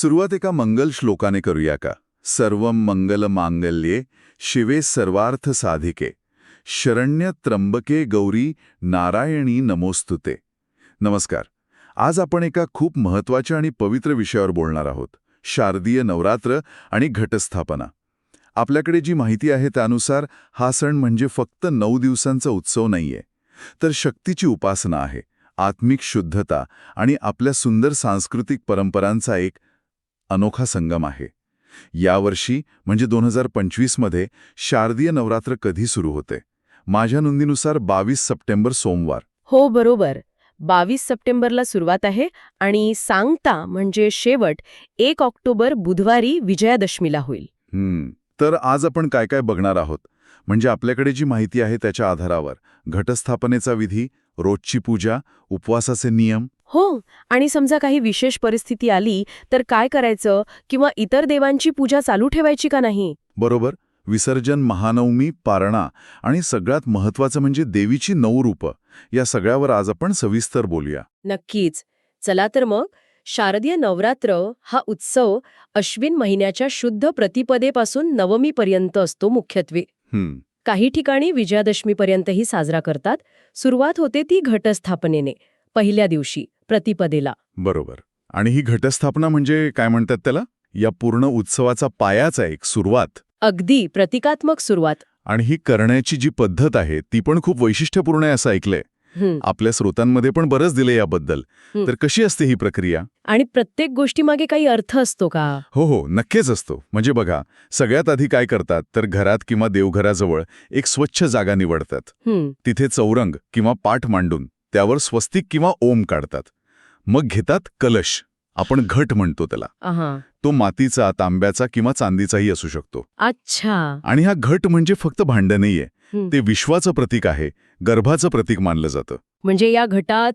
सुरुवात एका मंगल श्लोकाने करूया का? सर्वं मंगल मांगल्ये शिवे सर्वार्थ साधिके शरण्य त्र्यंबके गौरी नारायणी नमोस्तुते. नमस्कार. आज आपण एका खूप महत्त्वाच्या आणि पवित्र विषयावर बोलणार आहोत शारदीय नवरात्र आणि घटस्थापना. आपल्याकडे जी माहिती आहे त्यानुसार हा सण म्हणजे फक्त नऊ दिवसांचा उत्सव नाहीये तर शक्तीची उपासना आहे आत्मिक शुद्धता आणि आपल्या सुंदर सांस्कृतिक परंपरांचा एक अनोखा संगम आहे. यावर्षी म्हणजे दोन हजार पंचवीसमध्ये शारदीय नवरात्र कधी सुरू होते? माझ्या नोंदीनुसार बावीस सप्टेंबर सोमवार. हो बरोबर. बावीस सप्टेंबरला सुरुवात आहे आणि सांगता म्हणजे शेवट एक ऑक्टोबर बुधवारी विजयादशमीला होईल. हम्म. तर आज आपण काय काय बघणार आहोत? म्हणजे आपल्याकडे जी माहिती आहे त्याच्या आधारावर. घटस्थापनेचा विधी रोजची पूजा उपवासाचे नियम. हो आणि समजा काही विशेष परिस्थिती आली तर काय करायचं? किंवा इतर देवांची पूजा चालू ठेवायची का नाही? बरोबर. विसर्जन महानवमी पारणा आणि सगळ्यात महत्वाचं म्हणजे देवीची नऊ रूपं. या सगळ्यावर आज आपण सविस्तर बोलूया. नक्कीच. चला तर मग शारदीय नवरात्र हा उत्सव अश्विन महिन्याच्या शुद्ध प्रतिपदेपासून नवमीपर्यंत असतो मुख्यत्वे. हम्म. काही ठिकाणी विजयादशमीपर्यंतही साजरा करतात. सुरुवात होते ती घटस्थापनेने पहिल्या दिवशी प्रतिपदेला. बरोबर. आणि ही घटस्थापना म्हणजे काय म्हणतात त्याला? या पूर्ण उत्सवाचा पायाचा एक सुरुवात. अगदी प्रतिकात्मक सुरुवात. आणि ही करण्याची जी पद्धत आहे ती पण खूप वैशिष्ट्यपूर्ण आहे असं ऐकलंय. आपल्या स्रोतांमध्ये पण बरंच दिले याबद्दल. तर कशी असते ही प्रक्रिया? आणि प्रत्येक गोष्टीमागे काही अर्थ असतो का? हो हो नक्कीच असतो. म्हणजे बघा सगळ्यात आधी काय करतात तर घरात किंवा देवघराजवळ एक स्वच्छ जागा निवडतात. तिथे चौरंग किंवा पाठ मांडून त्यावर स्वस्तिक किंवा ओम काढतात. मग घेतात कलश. आपण घट म्हणतो त्याला. तो मातीचा तांब्याचा किंवा चांदीचाही असू शकतो. अच्छा. आणि हा घट म्हणजे फक्त भांड नाहीये. ते विश्वाचं प्रतीक आहे गर्भाचं प्रतीक मानलं जातं. म्हणजे या घटात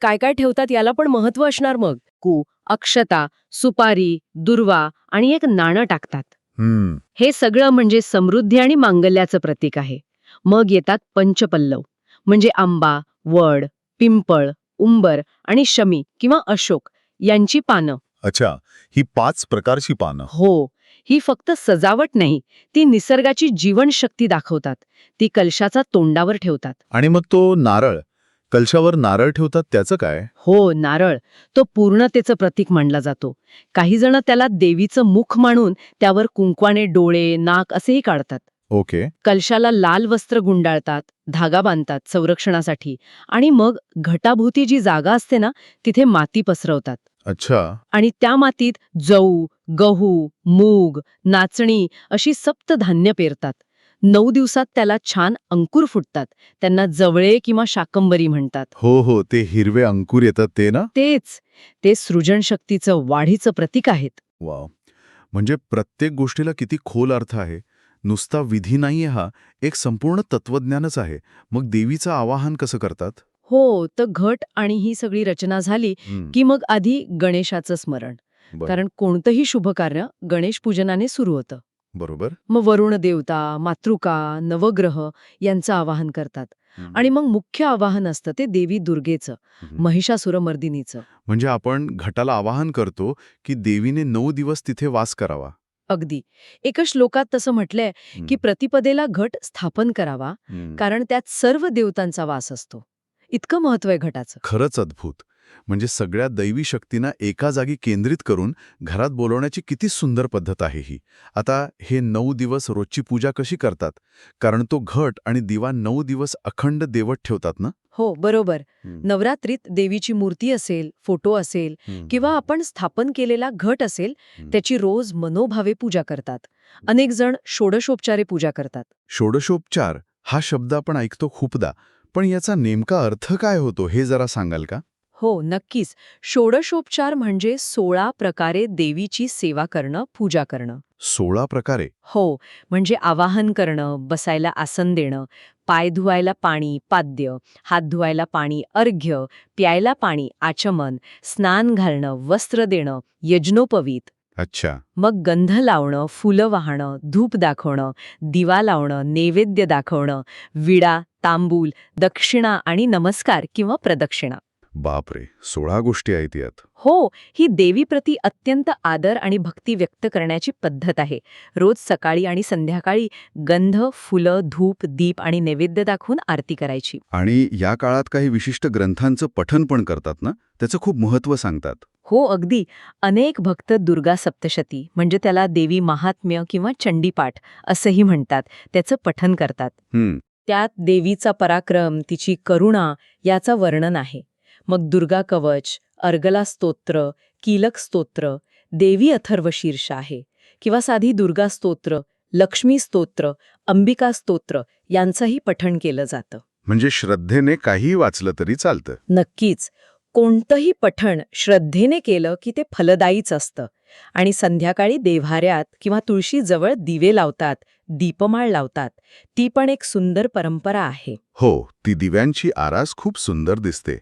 काय काय ठेवतात याला पण महत्त्व असणार मग? कू अक्षता सुपारी दुर्वा आणि एक नाणं टाकतात. हम्म. हे सगळं म्हणजे समृद्धी आणि मांगल्याचं प्रतीक आहे. मग येतात पंचपल्लव म्हणजे आंबा वड पिंपळ उंबर आणि शमी किंवा अशोक यांची पानं. अच्छा ही पाच प्रकारची पानं. हो ही फक्त सजावट नाही ती निसर्गाची जीवनशक्ती दाखवतात. ती कलशाचा तोंडावर ठेवतात. आणि मग तो नारळ कलशावर नारळ ठेवतात त्याचं काय? हो नारळ. तो पूर्णतेचं प्रतीक मानला जातो. काही जण त्याला देवीचं मुख मानून त्यावर कुंकवाने डोळे नाक असेही काढतात. ओके. कलशाला लाल वस्त्र गुंडाळतात धागा बांधतात संरक्षणासाठी आणि मग घटाभोवती जी जागा असते ना तिथे माती पसरवतात. अच्छा. आणि त्या मातीत जऊ गहू मूग नाचणी अशी सप्त धान्य पेरतात. नऊ दिवसात त्याला छान अंकुर फुटतात. त्यांना जवळे किंवा शाकंबरी म्हणतात. हो हो ते हिरवे अंकुर येतात ते ना? तेच. ते सृजनशक्तीचं वाढीचं प्रतीक आहेत. वाव. म्हणजे प्रत्येक गोष्टीला किती खोल अर्थ आहे. नुसता विधी नाहीये हा एक संपूर्ण तत्वज्ञानच आहे. मग देवीचं आवाहन कसं करतात? हो तर घट आणि ही सगळी रचना झाली की मग आधी गणेशाचं स्मरण. कारण कोणतंही शुभ कार्य गणेश पूजनाने सुरू होतं. बरोबर. मग वरुण देवता मातृका नवग्रह यांचं आवाहन करतात. आणि मग मुख्य आवाहन असतं ते देवी दुर्गेचं. महिषासुरमर्दिनीचं. म्हणजे आपण घटाला आवाहन करतो की देवीने नऊ दिवस तिथे वास करावा. अगदी. एका श्लोकात तसं म्हटलंय की प्रतिपदेला घट स्थापन करावा. कारण त्यात सर्व देवतांचा वास असतो. इतकं महत्त्व आहे घटाचं. खरंच अद्भुत. म्हणजे सगळ्या दैवी शक्तींना एका जागी केंद्रित करून घरात बोलवण्याची किती सुंदर पद्धत आहे ही. आता हे नऊ दिवस रोजची पूजा कशी करतात? कारण तो घट आणि दिवा नऊ दिवस अखंड देवत ठेवतात ना? हो बरोबर. नवरात्रीत देवीची मूर्ती असेल फोटो असेल किंवा आपण स्थापन केलेला घट असेल. त्याची रोज मनोभावे पूजा करतात. अनेक जण षोडशोपचारे पूजा करतात. षोडशोपचार? हा शब्द आपण ऐकतो खूपदा. पण याचा नेमका अर्थ काय होतो हे जरा सांगाल का? हो नक्कीच. षोडशोपचार म्हणजे सोळा प्रकारे देवीची सेवा करणं पूजा करणं. सोळा प्रकारे? हो म्हणजे आवाहन करणं बसायला आसन देणं पाय धुवायला पाणी पाद्य हात धुवायला पाणी अर्घ्य प्यायला पाणी आचमन स्नान घालणं वस्त्र देणं यज्ञोपवीत. अच्छा. मग गंध लावणं फुलं वाहणं धूप दाखवणं दिवा लावणं नैवेद्य दाखवणं विडा तांबूल दक्षिणा आणि नमस्कार किंवा प्रदक्षिणा. बापरे सोळा गोष्टी आहेत यात. हो ही देवीप्रती अत्यंत आदर आणि भक्ती व्यक्त करण्याची पद्धत आहे. रोज सकाळी आणि संध्याकाळी गंध फुलं धूप दीप आणि नैवेद्य दाखवून आरती करायची. आणि या काळात काही विशिष्ट ग्रंथांचं पठन पण करतात ना? त्याचं खूप महत्त्व सांगतात. हो अगदी. अनेक भक्त दुर्गा सप्तशती म्हणजे त्याला देवी महात्म्य किंवा चंडीपाठ असंही म्हणतात. त्याचं पठन करतात. त्यात देवीचा पराक्रम तिची करुणा याचा वर्णन आहे. मग दुर्गा कवच अर्गला स्तोत्र कीलक स्तोत्र देवी अथर्व शीर्ष आहे. किंवा साधी दुर्गा स्तोत्र लक्ष्मी स्तोत्र अंबिका स्तोत्र यांचंही पठण केलं जातं. म्हणजे श्रद्धेने काहीही वाचलं तरी चालतं. नक्कीच. कोणतंही पठण श्रद्धेने केलं की ते फलदायीच असतं. आणि संध्याकाळी देव्हाऱ्यात किंवा तुळशीजवळ दिवे लावतात दीपमाळ लावतात. ती पण एक सुंदर परंपरा आहे. हो ती दिव्यांची आरास खूप सुंदर दिसते.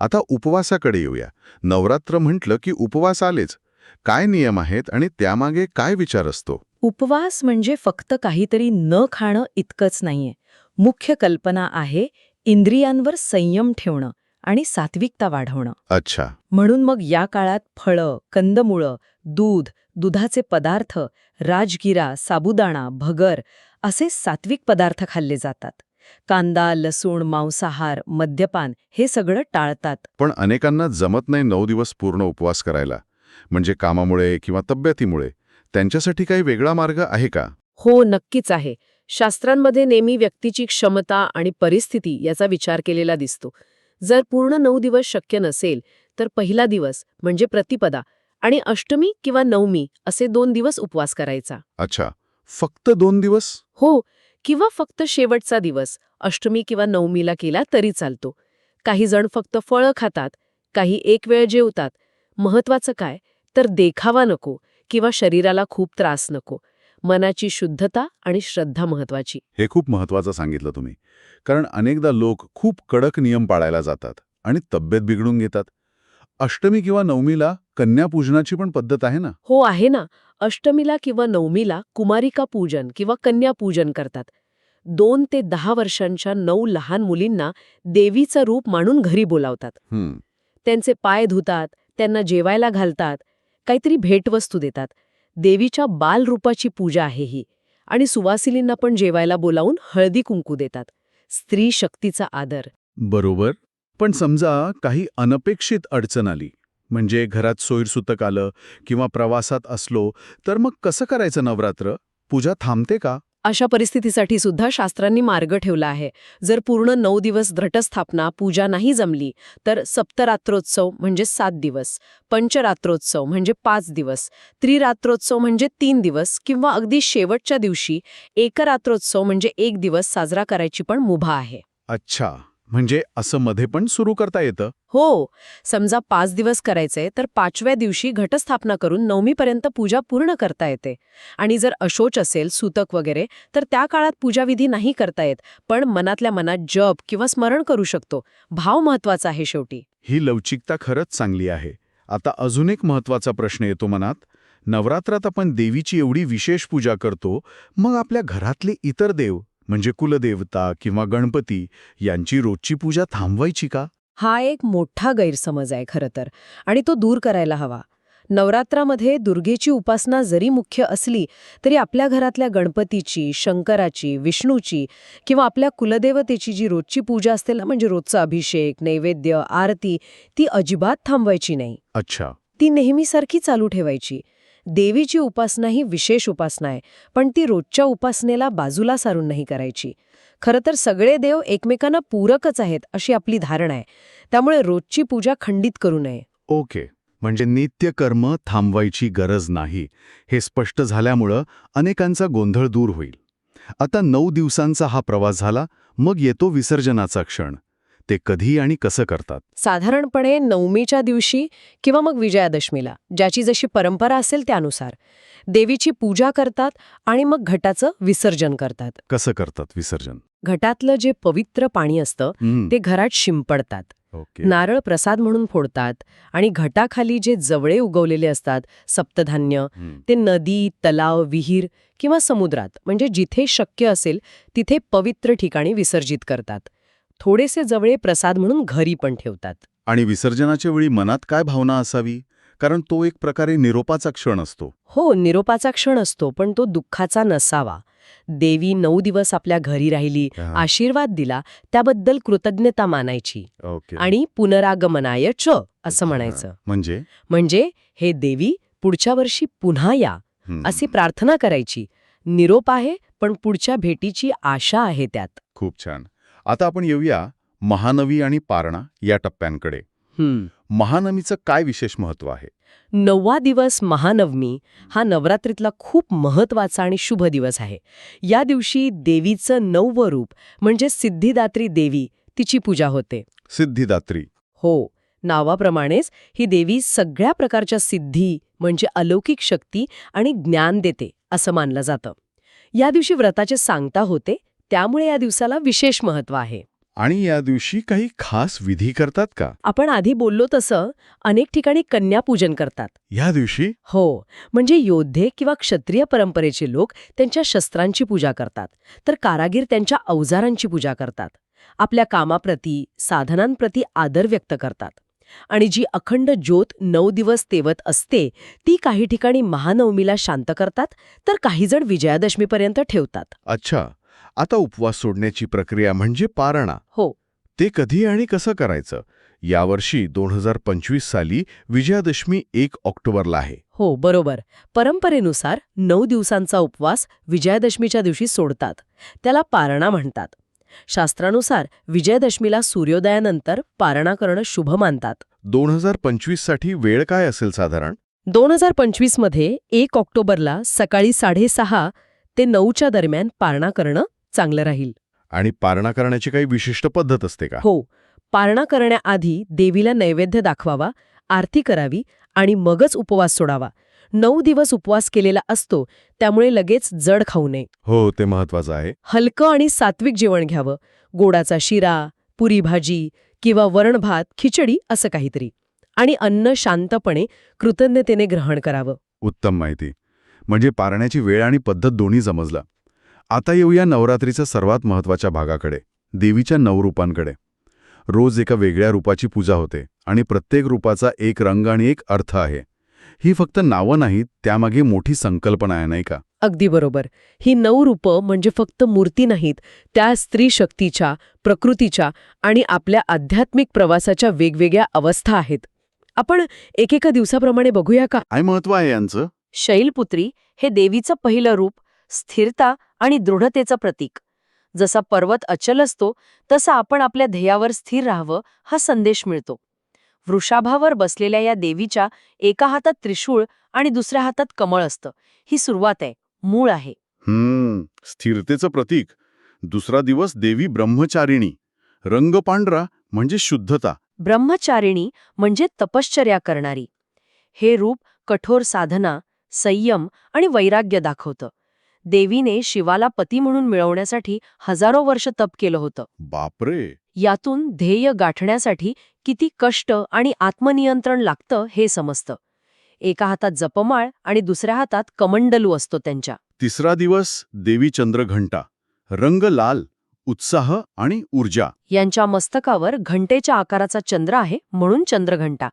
आता उपवासाकडे येऊया. नवरात्र म्हटलं की उपवास आलेच. काय नियम आहेत आणि त्यामागे काय विचार असतो? उपवास म्हणजे फक्त काहीतरी न खाणं इतकंच नाहीये. मुख्य कल्पना आहे इंद्रियांवर संयम ठेवणं. आणि सात्विकता वाढवणं. अच्छा. म्हणून मग या काळात फळं कंदमुळं दूध दुधाचे पदार्थ राजगिरा साबुदाणा भगर असे सात्विक पदार्थ खाल्ले जातात. कांदा लसूण मांसाहार मद्यपान हे सगळं टाळतात. पण अनेकांना जमत नाही नऊ दिवस पूर्ण उपवास करायला. म्हणजे कामामुळे किंवा तब्येतीमुळे. त्यांच्यासाठी काही वेगळा मार्ग आहे का? हो नक्कीच आहे. शास्त्रांमध्ये नेहमी व्यक्तीची क्षमता आणि परिस्थिती याचा विचार केलेला दिसतो. जर पूर्ण नऊ दिवस शक्य नसेल तर पहिला दिवस म्हणजे प्रतिपदा आणि अष्टमी किंवा नवमी असे दोन दिवस उपवास करायचा. अच्छा फक्त दोन दिवस? हो किंवा फक्त शेवटचा दिवस अष्टमी किंवा नवमीला केला तरी चालतो. काही जण फक्त फळं खातात काही एक वेळ जेवतात. महत्वाचं काय तर देखावा नको किंवा शरीराला खूप त्रास नको. मनाची शुद्धता आणि श्रद्धा महत्वाची. हे खूप महत्वाचं सांगितलं तुम्ही. कारण अनेकदा लोक खूप कडक नियम पाळायला जातात आणि तब्येत बिघडून घेतात. अष्टमी किंवा नवमीला कन्यापूजनाची पण पद्धत आहे ना? हो आहे ना. अष्टमीला किंवा नवमीला कुमारिका पूजन किंवा कन्या पूजन करतात. दोन ते दहा वर्षांच्या नऊ लहान मुलींना देवीचं रूप मानून घरी बोलावतात. त्यांचे पाय धुतात त्यांना जेवायला घालतात काहीतरी भेटवस्तू देतात. देवीच्या बालरूपाची पूजा आहे ही. आणि सुवासिनींना पण जेवायला बोलावून हळदी कुंकू देतात. स्त्री शक्तीचा आदर. बरोबर. पण समजा काही अनपेक्षित अडचण आली. म्हणजे घरात सोयीरसुतक आलं किंवा प्रवासात असलो तर मग कसं करायचं नवरात्र? पूजा थांबते का? अशा परिस्थितीसाठी सुद्धा शास्त्रांनी मार्ग ठेवला आहे. जर पूर्ण नऊ दिवस घटस्थापना पूजा नाही जमली तर सप्तरात्रोत्सव म्हणजे सात दिवस पंचरात्रोत्सव म्हणजे पाच दिवस त्रिरात्रोत्सव म्हणजे तीन दिवस किंवा अगदी शेवटच्या दिवशी एकरात्रोत्सव म्हणजे एक दिवस साजरा करायची पण मुभा आहे. अच्छा. म्हणजे असं मध्ये पण सुरू करता येतं? हो. समजा पाच दिवस करायचे तर पाचव्या दिवशी घटस्थापना करून नवमीपर्यंत पूजा पूर्ण करता येते. आणि जर अशोच असेल सूतक वगैरे तर त्या काळात पूजाविधी नाही करता येत पण मनातल्या मनात जप किंवा स्मरण करू शकतो. भाव महत्त्वाचा आहे शेवटी. ही लवचिकता खरंच चांगली आहे. आता अजून एक महत्त्वाचा प्रश्न येतो मनात. नवरात्रात आपण देवीची एवढी विशेष पूजा करतो मग आपल्या घरातले इतर देव म्हणजे कुलदेवता किंवा गणपती यांची रोजची पूजा थांबवायची का? हा एक मोठा गैरसमज आहे खरं तर आणि तो दूर करायला हवा. नवरात्रामध्ये दुर्गेची उपासना जरी मुख्य असली तरी आपल्या घरातल्या गणपतीची शंकराची विष्णूची किंवा आपल्या कुलदेवतेची जी रोजची पूजा असते ना म्हणजे रोजचा अभिषेक नैवेद्य आरती ती अजिबात थांबवायची नाही. अच्छा. ती नेहमीसारखी चालू ठेवायची. देवीची उपासना ही विशेष उपासना आहे पण ती रोजच्या उपासनेला बाजूला सारून नाही करायची. खरं तर सगळे देव एकमेकांना पूरकच आहेत अशी आपली धारणा आहे. त्यामुळे रोजची पूजा खंडित करू नये. ओके. म्हणजे नित्यकर्म थांबवायची गरज नाही. हे स्पष्ट झाल्यामुळं अनेकांचा गोंधळ दूर होईल. आता नऊ दिवसांचा हा प्रवास झाला मग येतो विसर्जनाचा क्षण. ते कधी आणि कसं करतात? साधारणपणे नवमीच्या दिवशी किंवा मग विजयादशमीला ज्याची जशी परंपरा असेल त्यानुसार. देवीची पूजा करतात आणि मग घटाचं विसर्जन करतात. कसं करतात विसर्जन? घटातलं जे पवित्र पाणी असतं ते घरात शिंपडतात. नारळ प्रसाद म्हणून फोडतात आणि घटाखाली जे जवळे उगवलेले असतात सप्तधान्य ते नदी तलाव विहीर किंवा समुद्रात म्हणजे जिथे शक्य असेल तिथे पवित्र ठिकाणी विसर्जित करतात. थोडेसे जवळे प्रसाद म्हणून घरी पण ठेवतात. आणि विसर्जनाच्या वेळी मनात काय भावना असावी? कारण तो एक प्रकारे निरोपाचा क्षण असतो. हो निरोपाचा क्षण असतो पण तो दुःखाचा नसावा. देवी नऊ दिवस आपल्या घरी राहिली आशीर्वाद दिला त्याबद्दल कृतज्ञता मानायची. आणि पुनरागमनाय च असं म्हणायचं. म्हणजे? म्हणजे हे देवी पुढच्या वर्षी पुन्हा या अशी प्रार्थना करायची. निरोप आहे पण पुढच्या भेटीची आशा आहे त्यात. खूप छान. आता आपण येऊया महानवी आणि पारणा या टप्प्यांकडे. महानवीचं काय विशेष महत्त्व आहे? नववा दिवस महानवमी हा नवरात्रीतला खूप महत्त्वाचा आणि शुभ दिवस आहे. या दिवशी देवीचं नववं रूप म्हणजे सिद्धिदात्री देवी तिची पूजा होते. सिद्धिदात्री. हो नावाप्रमाणेच ही देवी सगळ्या प्रकारच्या सिद्धी म्हणजे अलौकिक शक्ती आणि ज्ञान देते असं मानलं जातं. या दिवशी व्रताचे सांगता होते त्यामुळे या दिवसाला विशेष महत्त्व आहे. आणि या दिवशी काही खास विधी करतात का? आपण आधी बोललो तसं अनेक ठिकाणी कन्यापूजन करतात. या दिवशी? हो म्हणजे योद्धे किंवा क्षत्रिय परंपरेचे लोक त्यांच्या शस्त्रांची पूजा करतात तर कारागीर त्यांच्या अवजारांची पूजा करतात. आपल्या कामाप्रती साधनांप्रती आदर व्यक्त करतात. आणि जी अखंड ज्योत नऊ दिवस तेवत असते ती काही ठिकाणी महानवमीला शांत करतात तर काही जण विजयादशमीपर्यंत ठेवतात. अच्छा. आता उपवास सोडण्याची प्रक्रिया म्हणजे पारणा हो. ते कधी आणि कसं करायचं? यावर्षी दोन हजार पंचवीस साली विजयादशमी एक ऑक्टोबरला आहे. हो बरोबर. परंपरेनुसार नऊ दिवसांचा उपवास विजयादशमीच्या दिवशी सोडतात. त्याला पारणा म्हणतात. शास्त्रानुसार विजयादशमीला सूर्योदयानंतर पारणा करणं शुभ मानतात. दोन हजार पंचवीससाठी वेळ काय असेल साधारण? दोन हजार पंचवीसमध्ये एक ऑक्टोबरला सकाळी साडेसहा ते नऊच्या दरम्यान पारणा करणं चांगलं राहील. आणि पारणा करण्याची काही विशिष्ट पद्धत असते का? हो. पारणा करण्याआधी देवीला नैवेद्य दाखवावा आरती करावी आणि मगच उपवास सोडावा. नऊ दिवस उपवास केलेला असतो त्यामुळे लगेच जड खाऊ नये. हो ते महत्वाचं आहे. हलकं आणि सात्विक जेवण घ्यावं. गोडाचा शिरा पुरी भाजी किंवा वरणभात खिचडी असं काहीतरी. आणि अन्न शांतपणे कृतज्ञतेने ग्रहण करावं. उत्तम माहिती. म्हणजे पारण्याची वेळ आणि पद्धत दोन्ही समजलं. आता येऊया नवरात्रीच्या सर्वात महत्त्वाच्या भागाकडे देवीच्या नवरूपांकडे रोज एका वेगळ्या रूपाची पूजा होते आणि प्रत्येक रूपाचा एक रंग आणि एक अर्थ आहे. ही फक्त नावं नाहीत त्यामागे मोठी संकल्पना आहे नाही का? अगदी बरोबर. ही नऊ रूपं म्हणजे फक्त मूर्ती नाहीत त्या स्त्री शक्तीच्या प्रकृतीच्या आणि आपल्या आध्यात्मिक प्रवासाच्या वेगवेगळ्या अवस्था आहेत. आपण एकेका दिवसाप्रमाणे बघूया का? काय महत्त्व आहे यांचं? शैलपुत्री हे देवीचं पहिलं रूप स्थिरता आणि दृढतेचं प्रतीक. जसा पर्वत अचल असतो तसा आपण आपल्या ध्येयावर स्थिर राहावं हा संदेश मिळतो. वृषाभावर बसलेल्या या देवीच्या एका हातात त्रिशूळ आणि दुसऱ्या हातात कमळ असतं. ही सुरुवात आहे. मूळ आहे. हम्म. स्थिरतेचं प्रतीक. दुसरा दिवस देवी ब्रह्मचारिणी. रंग पांढरा म्हणजे शुद्धता. ब्रह्मचारिणी म्हणजे तपश्चर्या करणारी. हे रूप कठोर साधना संयम आणि वैराग्य दाखवतं. देवीने शिवाला पती म्हणून मिळवण्यासाठी हजारो वर्ष तप केलं होतं. बापरे! यातून ध्येय गाठण्यासाठी किती कष्ट आणि आत्मनियंत्रण लागतं हे समजतं. एका हातात जपमाळ आणि दुसऱ्या हातात कमंडलू असतो त्यांच्या. तिसरा दिवस देवी चंद्रघंटा. रंग लाल उत्साह आणि ऊर्जा. यांच्या मस्तकावर घंटेच्या आकाराचा चंद्र आहे म्हणून चंद्रघंटा.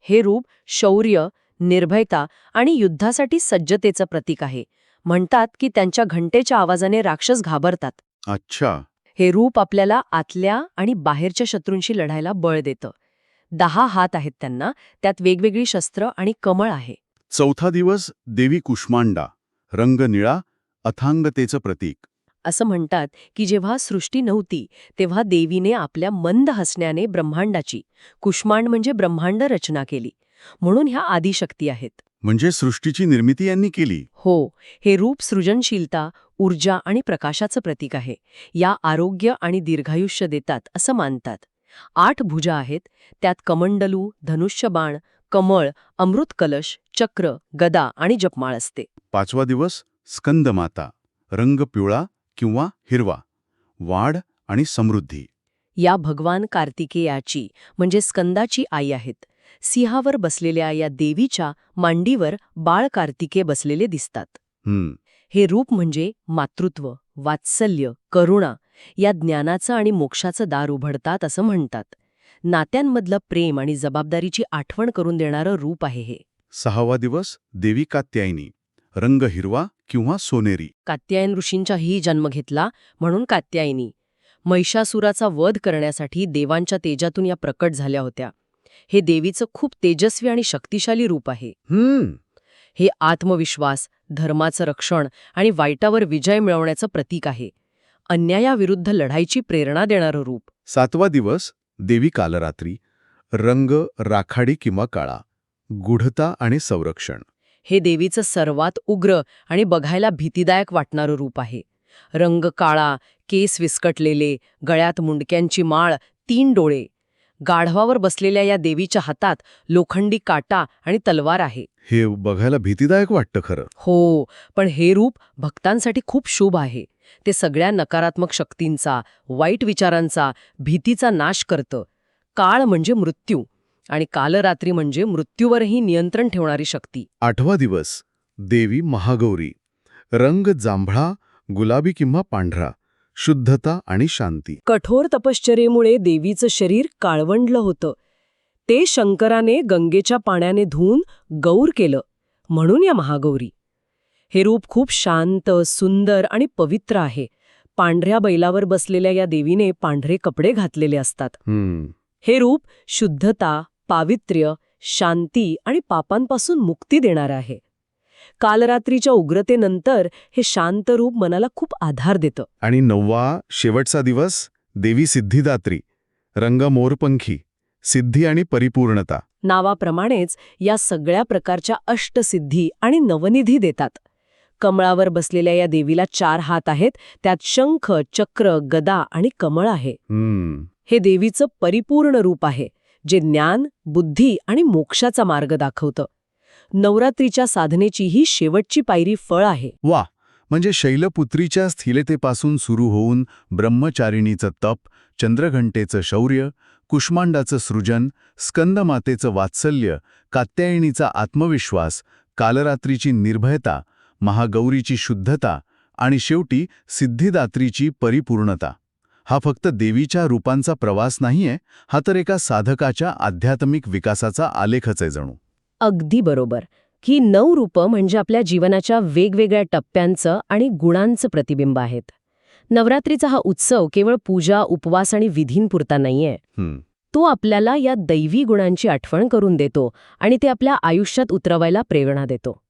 हे रूप शौर्य निर्भयता आणि युद्धासाठी सज्जतेचं प्रतीक आहे. म्हणतात की त्यांच्या घंटेच्या आवाजाने राक्षस घाबरतात. अच्छा. हे रूप आपल्याला आतल्या आणि बाहेरच्या शत्रूंशी लढायला बळ देतं. दहा हात आहेत त्यांना त्यात वेगवेगळी शस्त्र आणि कमळ आहे. चौथा दिवस देवी कुष्मांडा रंग निळा अथांगतेचं प्रतीक. असं म्हणतात की जेव्हा सृष्टी नव्हती तेव्हा देवीने आपल्या मंद हसण्याने ब्रह्मांडाची कुष्मांड म्हणजे ब्रह्मांड रचना केली. म्हणून ह्या आदिशक्ती आहेत. म्हणजे सृष्टीची निर्मिती यांनी केली. हो हे रूप सृजनशीलता ऊर्जा आणि प्रकाशाचं प्रतीक आहे. या आरोग्य आणि दीर्घायुष्य देतात असं मानतात. आठ भुजा आहेत त्यात कमंडलू धनुष्यबाण कमळ अमृत कलश चक्र गदा आणि जपमाळ असते. पाचवा दिवस स्कंदमाता रंग पिवळा किंवा हिरवा वाढ आणि समृद्धी. या भगवान कार्तिकेयाची म्हणजे स्कंदाची आई आहेत. सिंहावर बसलेल्या या देवीच्या मांडीवर बाळ कार्तिके बसलेले दिसतात. हम्म. हे रूप म्हणजे मातृत्व वात्सल्य करुणा या ज्ञानाचं आणि मोक्षाचं दार उघडतात असं म्हणतात. नात्यांमधलं प्रेम आणि जबाबदारीची आठवण करून देणारं रूप आहे हे. सहावा दिवस देवी कात्यायनी. रंग हिरवा किंवा सोनेरी. कात्यायन ऋषींचाही जन्म घेतला म्हणून कात्यायनी. महिषासुराचा वध करण्यासाठी देवांच्या तेजातून या प्रकट झाल्या होत्या. हे देवीचं खूप तेजस्वी आणि शक्तिशाली रूप आहे. हम्म. हे आत्मविश्वास धर्माचं रक्षण आणि वाईटावर विजय मिळवण्याचं प्रतीक आहे. अन्यायाविरुद्ध लढाईची प्रेरणा देणारं रूप. सातवा दिवस देवी कालरात्री रंग राखाडी किंवा काळा गुढता आणि संरक्षण. हे देवीचं सर्वात उग्र आणि बघायला भीतीदायक वाटणारं रूप आहे. रंग काळा केस विस्कटलेले गळ्यात मुंडक्यांची माळ तीन डोळे. गाढवावर बसलेल्या या देवीच्या हातात लोखंडी काटा आणि तलवार आहे. हे बघायला भीतीदायक वाटतं खरं. हो पण हे रूप भक्तांसाठी खूप शुभ आहे. ते सगळ्या नकारात्मक शक्तींचा वाईट विचारांचा भीतीचा नाश करतं. काळ म्हणजे मृत्यू आणि कालरात्री म्हणजे मृत्यूवरही नियंत्रण ठेवणारी शक्ती. आठवा दिवस देवी महागौरी. रंग जांभळा गुलाबी किंवा पांढरा. शुद्धता आणि शांती. कठोर तपश्चर्येमुळे देवीचं शरीर काळवंडलं होतं. ते शंकराने गंगेच्या पाण्याने धुवून गौर केलं. म्हणून या महागौरी. हे रूप खूप शांत सुंदर आणि पवित्र आहे. पांढऱ्या बैलावर बसलेल्या या देवीने पांढरे कपडे घातलेले असतात. हे रूप शुद्धता पावित्र्य शांती आणि पापांपासून मुक्ती देणारं आहे. कालरात्रीच्या उग्रतेनंतर हे शांत रूप मनाला खूप आधार देतं. आणि नववा शेवटचा दिवस देवी सिद्धिदात्री रंग मोरपंखी सिद्धी आणि परिपूर्णता. नावाप्रमाणेच या सगळ्या प्रकारच्या अष्टसिद्धी आणि नवनिधी देतात. कमळावर बसलेल्या या देवीला चार हात आहेत त्यात शंख चक्र गदा आणि कमळ आहे. हे देवीचं परिपूर्ण रूप आहे जे ज्ञान बुद्धी आणि मोक्षाचा मार्ग दाखवतं. नवरात्रीच्या साधनेची ही शेवटची पायरी फळ आहे. वा! म्हणजे शैलपुत्रीच्या स्थिरतेपासून सुरू होऊन ब्रह्मचारिणीचं तप चंद्रघंटेचं शौर्य कुष्मांडाचं सृजन स्कंदमातेचं वात्सल्य कात्यायणीचा आत्मविश्वास कालरात्रीची निर्भयता महागौरीची शुद्धता आणि शेवटी सिद्धिदात्रीची परिपूर्णता. हा फक्त देवीच्या रूपांचा प्रवास नाहीये हा तर एका साधकाच्या आध्यात्मिक विकासाचा आलेखच आहे जणू. अगदी बरोबर. ही नऊ रूपं म्हणजे आपल्या जीवनाच्या वेगवेगळ्या टप्प्यांचं आणि गुणांचं प्रतिबिंब आहेत. नवरात्रीचा हा उत्सव केवळ पूजा उपवास आणि विधींपुरता नाहीये. तो आपल्याला या दैवी गुणांची आठवण करून देतो आणि ते आपल्या आयुष्यात उतरवायला प्रेरणा देतो.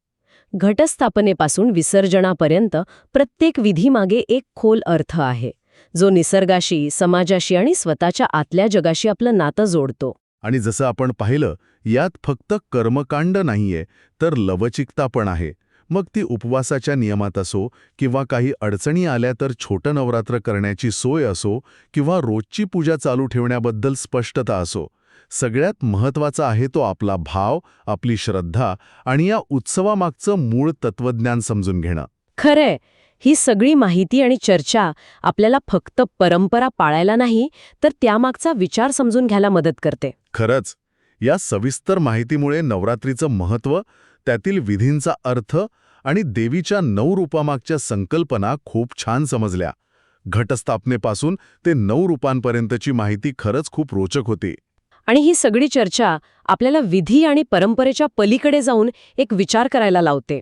घटस्थापनेपासून विसर्जनापर्यंत प्रत्येक विधीमागे एक खोल अर्थ आहे. जो निसर्गाशी समाजाशी आणि स्वतःच्या आतल्या जगाशी आपलं नातं जोडतो. आणि जसं आपण पाहिलं यात फक्त कर्मकांड नाहीये तर लवचिकता पण आहे. मग ती उपवासाच्या नियमात असो किंवा काही अडचणी आल्या तर छोटं नवरात्र करण्याची सोय असो किंवा रोजची पूजा चालू ठेवण्याबद्दल स्पष्टता असो. सगळ्यात महत्त्वाचा आहे तो आपला भाव आपली श्रद्धा आणि या उत्सवामागचं मूळ तत्वज्ञान समजून घेणं. खरंय. ही सगळी माहिती आणि चर्चा आपल्याला फक्त परंपरा पाळायला नाही तर त्यामागचा विचार समजून घ्यायला मदत करते. खरंच. या सविस्तर माहितीमुळे नवरात्रीचं महत्त्व त्यातील विधींचा अर्थ आणि देवीच्या नऊ रूपामागच्या संकल्पना खूप छान समजल्या. घटस्थापनेपासून ते नऊ रूपांपर्यंतची माहिती खरंच खूप रोचक होती. आणि ही सगळी चर्चा आपल्याला विधी आणि परंपरेच्या पलीकडे जाऊन एक विचार करायला लावते.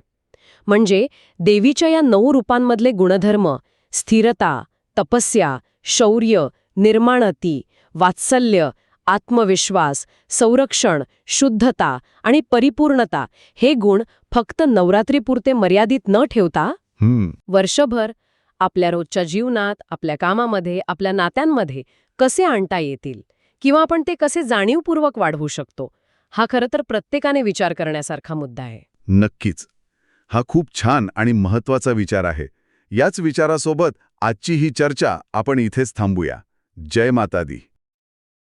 म्हणजे देवीच्या या नऊ रूपांमधले गुणधर्म स्थिरता तपस्या शौर्य निर्माणती वात्सल्य आत्मविश्वास संरक्षण शुद्धता आणि परिपूर्णता हे गुण फक्त नवरात्रीपुरते मर्यादित न ठेवता वर्षभर आपल्या रोजच्या जीवनात आपल्या कामामध्ये आपल्या नात्यांमध्ये कसे आणता येतील किंवा आपण ते कसे जाणीवपूर्वक वाढवू शकतो हा खरं तर प्रत्येकाने विचार करण्यासारखा मुद्दा आहे. नक्कीच. हा खूप छान आणि महत्त्वाचा विचार आहे. याच विचारासोबत आजची ही चर्चा आपण इथेच थांबूया. जय माता दी